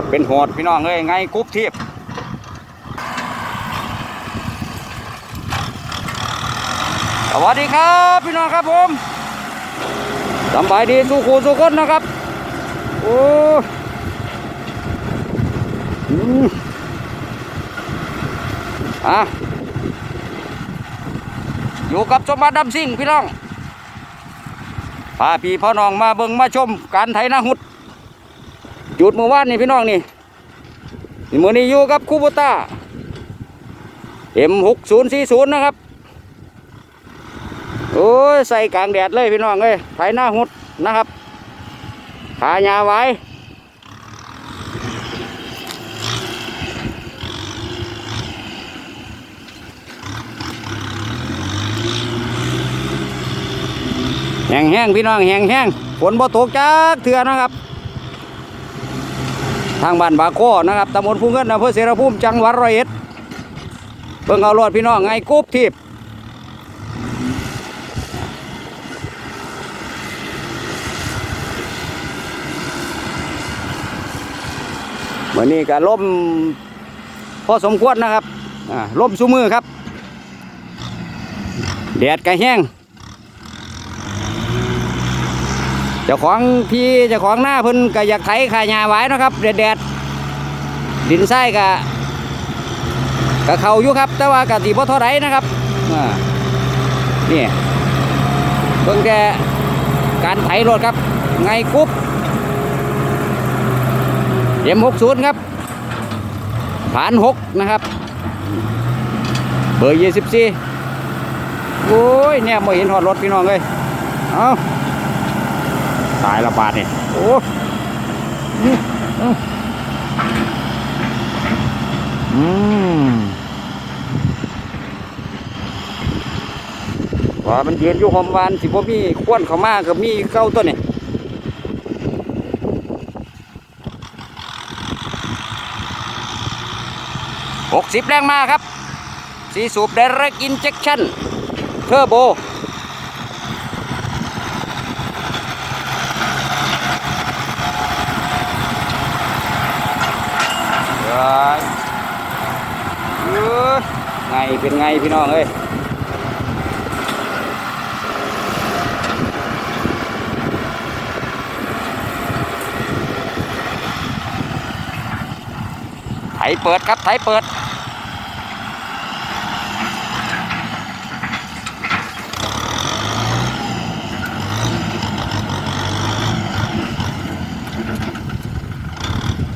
ดเป็นโหดพี่น้องเอ้ยไงกรุ๊ปทีบสวัสดีครับพี่น้องครับผมสบายดีสู้ครูสู้คนนะครับ โอ้อืมอะอยู่กับสมบัติดำซิ่งพี่น้องพาพี่พ่อน้องมาเบิ่งมาชมการไถนาหุด จุดเมื่อวานนี่พี่น้องนี่นี่มือนี้อยู่กับคูโบต้าเอ็มหกศูนย์สี่ศูนย์นะครับ โอ้ย ใส่กลางแดดเลยพี่น้องเอ้ยไถหน้าหุดนะครับขายาไว้แห้งแห้งๆพี่น้องแห้งแห้งๆฝนบ่ตกจักเถื่อนะครับ ทางบ้านบาโคนะครับตำบลภูเงินอำเภอเสรภูมิจังหวัดร้อยเอ็ดเบิ่งเอารถพี่น้องไงกุ๊บทีบวันนี้ก็ล่มพอสมควรนะครับล่มสุมือครับแดดก็แห้ง เจ้าของที่เจ้าของหน้าเพิ่นก็อยากไถขายหญ้าไว้นะครับแดดแดดๆดินทรายก็ก็เขาอยู่ครับ แต่ว่าก็สิบ่เท่าไรนะครับนี่เพิ่งแต่การไถรถครับ ไงกุ๊บเอ็มหกศูนย์ครับ ผ่านหกนะครับ เบอร์ยี่สิบสี่โอ้ยเนี่ยไม่เห็นหอดรถพี่น้องเลย เอา ตายละบาทนี่โอ้นี่อืมว่ามันเย็นอยู่หอมหวานสิบ่มีควนเขามากกับมีเก้าตัวนี่หกสิบแรงมาครับ สีสูบ direct injection turbo เอ้ยเอ้ ยไงเป็นไงพี่น้องเอ้ยไถเปิดครับไถเปิด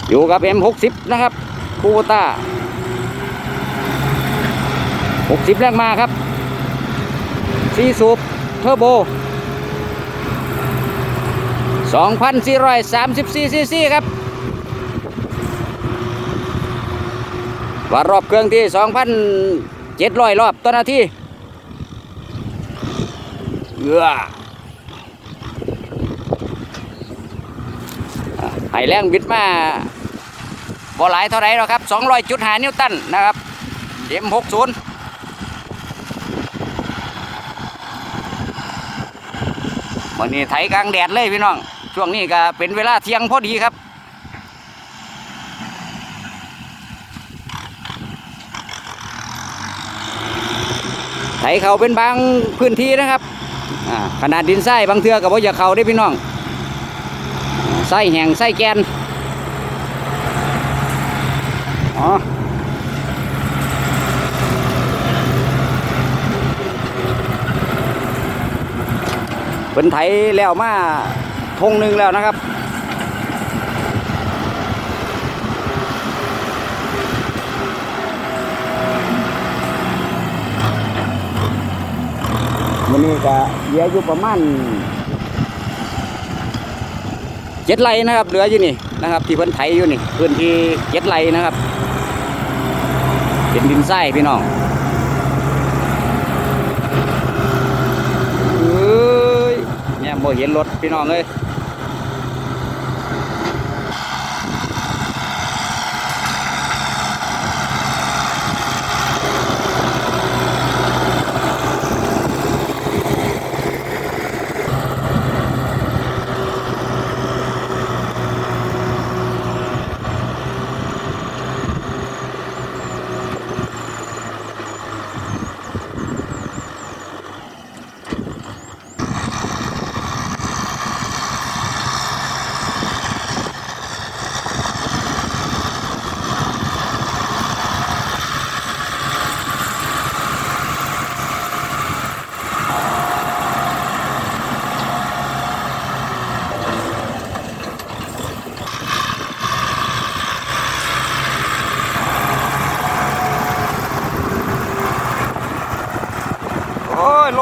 อยู่กับ M60 นะครับ คูโบต้า60 แรงมาครับซีสูบเทอร์โบ 2,434ซีซีครับวัดรอบเครื่องที่ 2,700 รอบต่อนาทีเอือให้แรงบิดมา บ่หลายเท่าไรหรอกครับ200จุดหานิวตันนะครับเอ็มหกศูนย์วันนี้ไถกลางแดดเลยพี่น้อง ช่วงนี้ก็เป็นเวลาเที่ยงพอดีครับไถเขาเป็นบางพื้นที่นะครับขนาดดินทรายบางเทือกับว่าอยาเขาได้พี่น้องไส้แห้งไส้แกน อ๋อเป็นไถแล้วมาทงหนึ่งแล้วนะครับวันนี้ก็เหลืออยู่ประมาณเจ็ดไร่นะครับ เหลืออยู่นี่นะครับ ที่เพิ่นไถอยู่นี่พื้นที่เจ็ดไร่นะครับ เป็นดินไส้พี่น้องเอ้ยเนี่ยบ่เห็นรถพี่น้องเลย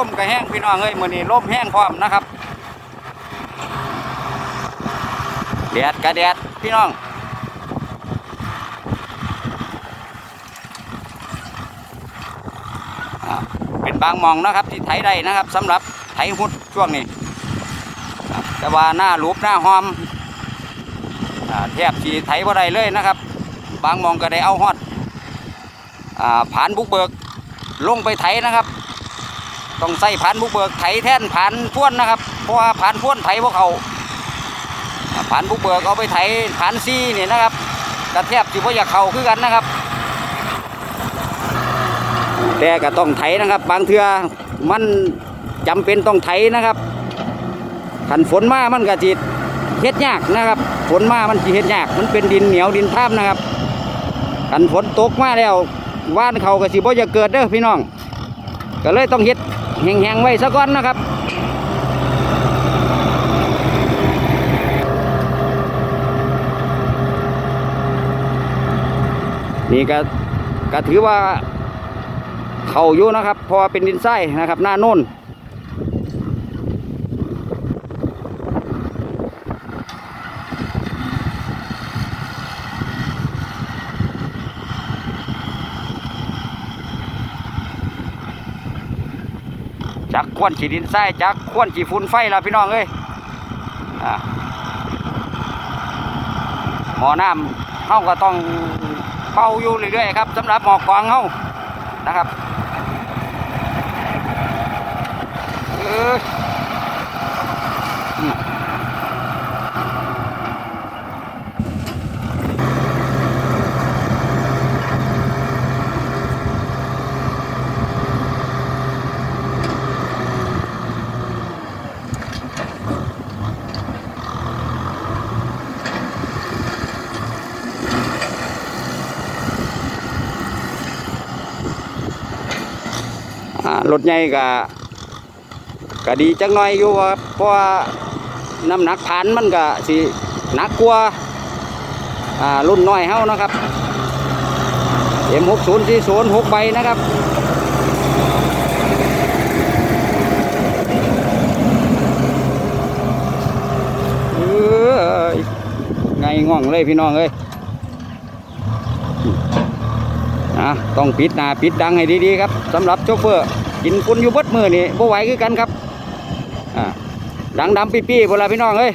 มกระแห้งพี่ น้องเอ้ยมื้อนี้ลมแห้งพร้อมนะครับแดดกระแดดพี่น้องอเป็นบางมองนะครับที่ไถได้นะครับสำหรับไถหุดช่วงนี้แต่ว่าหน้าลูบหน้าหอมอแทบสีไถบ่ได้เลยนะครับ บางมองก็ได้เอาฮอดอ่านบุกเบิกลงไปไถนะครับ ต้องใส่ผ่านบุกเบิกไถแท่นผ่านพ่วนนะครับ เพราะว่าผ่านพ่วนไถพวกเขาอ่านบุกเบิกเอาไปไถผ่านซีนี่นะครับกระแทบสิบ่อยากเข้าคือกันนะครับ แต่ก็ต้องไถนะครับ บางเทือมันจำเป็นต้องไถนะครับขันฝนมามันก็จิเฮ็ดยากนะครับ ฝนมามันสิเฮ็ดยาก มันเป็นดินเหนียวดินท่ามนะครับขันฝนตกมาแล้วว่านเขาก็สิบ่จะเกิดเด้อพี่น้อง ก็เลยต้องเฮ็ดแห้งๆไว้ซะก่อนนะครับนี่ก็ก็ถือว่าเข่าอยู่นะครับเพราะว่าเป็นดินไส้นะครับ หน้าโน่น จักควนฉีดินไส้จักควนฉีฟุ้นไฟแล้วพี่น้องเอ้ยอ่าหมอน้ำเขาก็ต้องเป่าอยู่เรื่อยๆครับสำหรับหมอกกวางเขานะครับ เออ รถใหญ่ก็ก็ดีจังหน่อยอยู่ครับเพราะว่าน้ำหนักผ่านมันก็สิหนักกว่าอ่ารุ่นน้อยเฮานะครับ M6040 6ใบนะครับเอ้ยไงง่องเลยพี่น้องเอ้ยอะต้องปิดหน้าปิดดังให้ดีๆครับสำหรับโชเฟอร์ กินคนอยู่เบดมือนี่บ่ไหวคือกันครับอ่าดังดำปี้ๆเวลาพี่น้องเอ้ย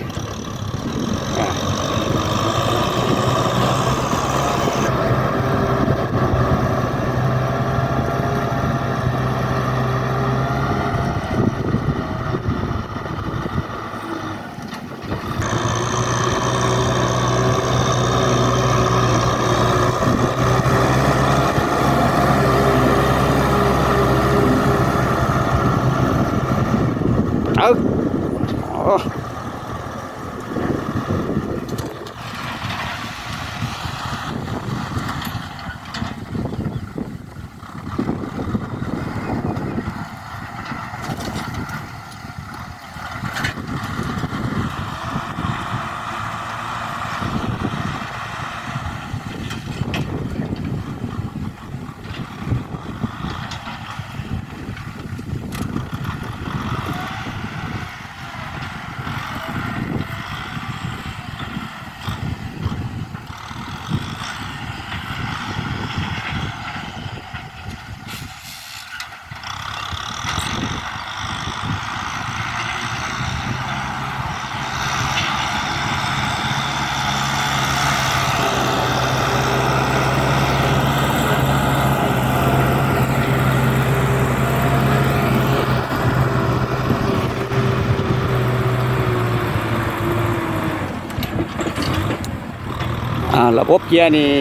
ระบบเกียร์นี่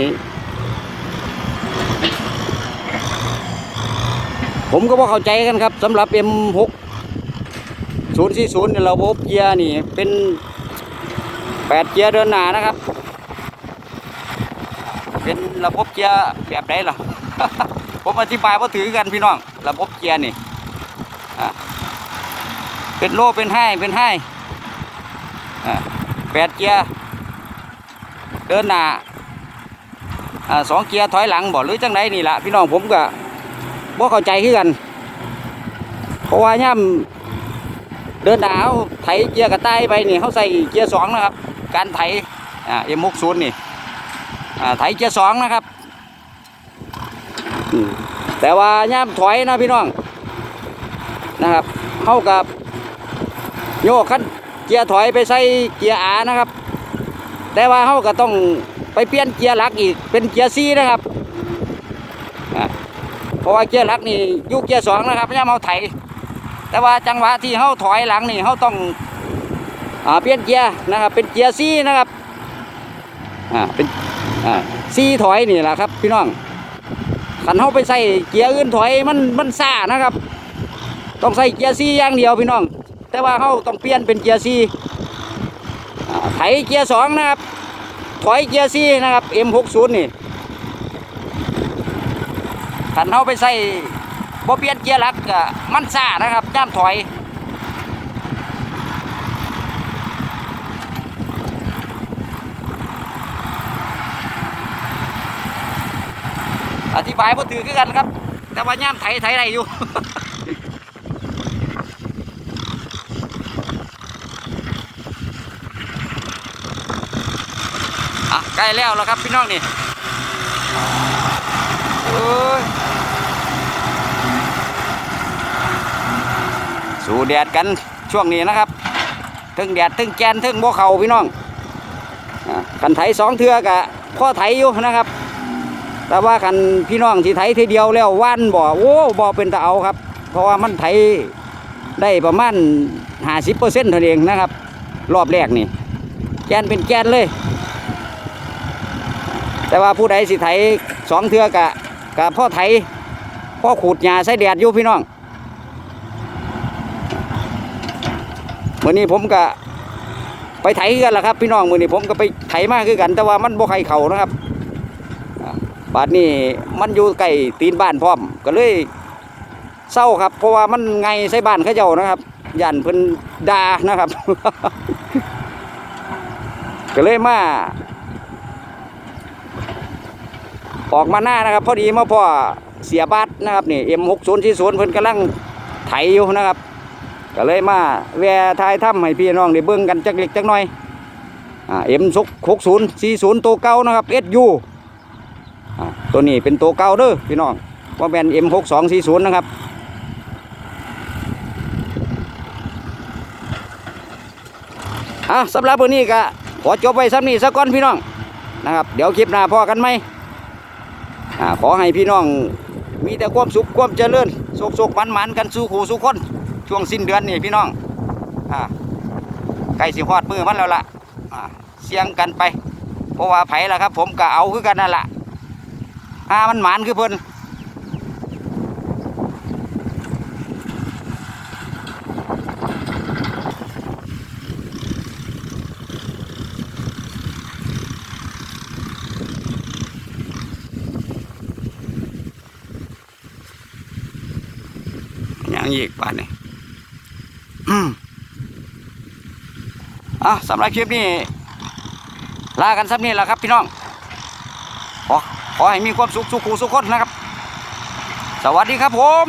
ผมก็บ่เข้าใจกันครับสำหรับ M6 040เนี่ยระบบเกียร์นี่เป็นแปดเกียร์เดินหน้านะครับ เป็นระบบเกียร์แบบไหนล่ะ ผมอธิบายว่าถือกันพี่น้อง ระบบเกียร์นี่เป็นโลเป็นไห้เป็นไห้แปดเกียร์ เดินหน้าสองเกียร์ถอยหลังบ่หรือจังไดนี่ละพี่น้องผมก็บ่เข้าใจคือกันเพราะว่าย่ำเดินหนาวไถเกียร์กระต่ายไปนี่เขาใส่เกียร์สองนะครับ การไถเอ็มหกศูนย์นี่ไถเกียร์สองนะครับแต่ว่าย่ำถอยนะพี่น้องนะครับเข้ากับโยกคันเกียร์ถอยไปใส่เกียร์อานะครับ แต่ว่าเขาก็ต้องไปเปลี่ยนเกียร์หลักอีกเป็นเกียร์ซีนะครับเพราะว่าเกียร์หลักนี่อยุเกียร์สองนะครับย่ำเอาไถ แต่ว่าจังหวะที่เขาถอยหลังนี่เขาต้องอเปลี่ยนเกียร์นะครับ เป็นเกียร์ซีนะครับอ่าเป็นอ่าซีถอยนี่แหละครับ พี่น้องขันเขาไปใส่เกียร์อื่นถอยมันมันซ่านะครับ ต้องใส่เกียร์ซีอย่างเดียวพี่น้อง แต่ว่าเขาต้องเปลี่ยนเป็นเกียร์ซี ไถเกียร์สองนะครับ ถอยเกียร์ซีนะครับ M60 นี่ขันเขาไปใส่บ่เปลี่ยนเกียร์หลักมันซ่านะครับย่ามถอยอธิบายบ่ถือคือกันครับ แต่ว่าย่ามไถไถได้อยู่ ใกล้แล้วแล้วครับพี่น้องนี่โอ้ยสู่แดดกันช่วงนี้นะครับถึงแดดถึงแกนถึงบ่เขาพี่น้องอะคันไถสองเทือกะพ่อไถอยู่นะครับ แต่ว่าคันพี่น้องที่ไถทีเดียวแล้วว่านบ่โอ้บ่เป็นตะเอาครับ เพราะว่ามันไถได้ประมาณห้าสิบเปอร์เซ็นต์เท่านั้นเองนะครับ รอบแรกนี่แกนเป็นแกนเลย แต่ว่าผู้ใดสิไถสองเทือกะกะพ่อไถพ่อขูดหญ้าใส่แดดอยู่พี่น้องมื่อนี้ผมก็ไปไถกันละครับ พี่น้องมื่อนี้ผมก็ไปไถมากคือกัน แต่ว่ามันบ่ใครเข่านะครับอ่าบาดนี้มันอยู่ใกล้ตีนบ้านพร้อมก็เลยเศร้าครับ เพราะว่ามันไงใส่บ้านเขาเจ้านะครับยันเพิ่นดานะครับ ก็เลยมา ออกมาหน้านะครับ พอดีมาพ่อเสียบัตรนะครับนี่ M60 ที่ศูนย์เพิ่นกำลังไถอยู่นะครับก็เลยมาแวะทายถ้ำให้พี่น้องได้เบิ่งกันจักเล็กจักน้อยอ่า M60 40ตัวเก่านะครับ SU อ่าตัวนี้เป็นตัวเก่าเด้อพี่น้องว่าแม่น M62 40นย์นะครับอะสำหรับวันนี้ก็ขอจบไว้สำนี้สักก่อนพี่น้องนะครับ เดี๋ยวคลิปหน้าพอกันไหม อ่าขอให้พี่น้องมีแต่ความสุขความเจริญสุขสุขมันมันกันสู้ขู่สู้คนช่วงสิ้นเดือนนี่พี่น้องอ่าใกล้สิฮอดมือมันแล้วล่ะอ่าเสียงกันไปเพราะว่าไผล่ะครับ ผมก็เอาคือกันนั่นแหละอ่ามันหมานคือเพิ่น อีกบ้านนี้อืมอะสำหรับคลิปนี้ลากันสักนี้แหละครับพี่น้อง ขอขอให้มีความสุขสุขูสุขคนนะครับ สวัสดีครับผม